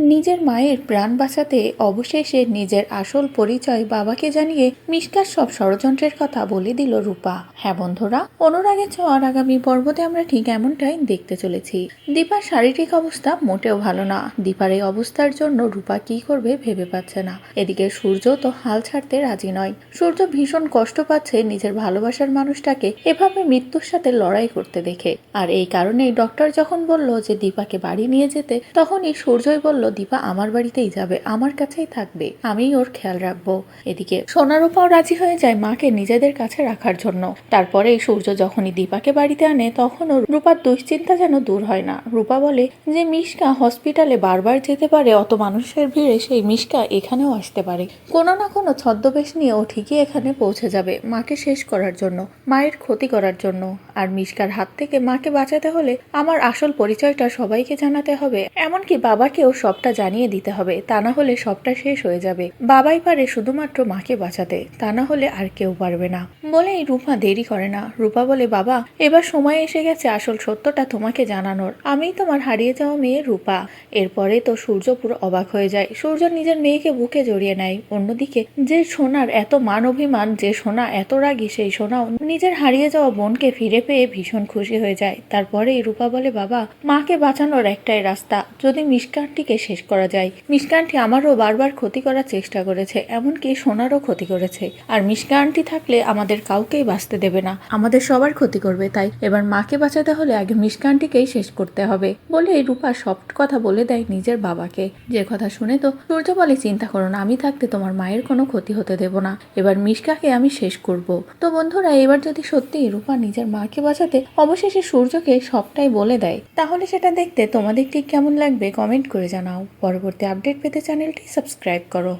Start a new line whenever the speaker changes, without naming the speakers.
নিজের মায়ের প্রাণ বাঁচাতে অবশেষে নিজের আসল পরিচয় বাবাকে জানিয়ে মিষ্কার সব ষড়যন্ত্রের কথা বলে দিল রূপা। হ্যাঁ বন্ধুরা, অনুরাগের ছোঁয়ার আগামী পর্বতে আমরা ঠিক এমনটাই দেখতে চলেছি। দীপার শারীরিক অবস্থা মোটেও ভালো না। দীপার এই অবস্থার জন্য রূপা কি করবে ভেবে পাচ্ছে না। এদিকে সূর্য তো হাল ছাড়তে রাজি নয়। সূর্য ভীষণ কষ্ট পাচ্ছে নিজের ভালোবাসার মানুষটাকে এভাবে মৃত্যুর সাথে লড়াই করতে দেখে। আর এই কারণেই ডক্টর যখন বলল যে দীপাকে বাড়ি নিয়ে যেতে, তখনই সূর্যই বলল দীপা আমার বাড়িতেই যাবে, আমার কাছেই থাকবে, আমিই ওর খেয়াল রাখব। এদিকে সোনারূপাও রাজি হয়ে যায় মাকে নিজেদের কাছে রাখার জন্য। তারপরে সূর্য যখনই দীপাকে বাড়িতে আনে, তখনও রূপার দুশ্চিন্তা যেন দূর হয় না। রূপা বলে যে, মিশকা হসপিটালে বারবার যেতে পারে, অত মানুষের ভিড়ে সেই মিশকা এখানেও আসতে পারে। কোনো না কোনো ছদ্মবেশ নিয়ে ও ঠিকই এখানে পৌঁছে যাবে, মাকে শেষ করার জন্য, মায়ের ক্ষতি করার জন্য। আর মিশকার হাত থেকে মাকে বাঁচাতে হলে আমার আসল পরিচয়টা সবাইকে জানাতে হবে। এমনকি বাবাকেও সবটা জানিয়ে দিতে হবে, তা না হলে সবটা শেষ হয়ে যাবে। বাবাই পারে শুধুমাত্র মাকে বাঁচাতে, তা না হলে আর কেউ পারবে না। বলেই রূপা দেরি করে না। রূপা বলে, বাবা, এবার সময় এসে গেছে আসল সত্যটা তোমাকে জানানোর। আমিই তোমার হারিয়ে যাওয়া মেয়ে রূপা। এরপরে তো সূর্য পুরো অবাক হয়ে যায়। সূর্য নিজের মেয়েকে বুকে জড়িয়ে নেয়। অন্যদিকে যে সোনার এত মান অভিমান, যে সোনা এত রাগী, সেই সোনাও নিজের হারিয়ে যাওয়া বোনকে ফিরে পেয়ে ভীষণ খুশি হয়ে যায়। তারপরে রূপা বলে, বাবা, মাকে বাঁচানোর একটাই রাস্তা। যদি মিসকানটিকে শেষ করা যায়। মিসকানটি আমারও বারবার ক্ষতি করার চেষ্টা করেছে, এমনকি সোনারও ক্ষতি করেছে। আর মিসকানটি থাকলে আমাদের কাউকেই বাঁচতে দেবে না। আমাদের সবার ক্ষতি করবে, তাই এবার মাকে বাঁচাতে হলে আগে মিসকানটিকেই শেষ করতে হবে, বলে রূপা সব কথা বলে দেয় নিজের বাবাকে। যে কথা শুনে তো সূর্য বলে চিন্তা করো না, আমি থাকতে তোমার মায়ের কোনো ক্ষতি হতে দেব না। এবার মিশকাকে আমি শেষ করব। তো বন্ধুরা, এবার যদি সত্যি রূপা নিজের মাকে বাঁচাতে অবশেষে সূর্যকে সবটাই বলে দেয়, তাহলে সেটা দেখতে তোমাদের ঠিক কেমন লাগবে কমেন্ট করে জানাও। পরবর্তী আপডেট পেতে চ্যানেলটি সাবস্ক্রাইব করো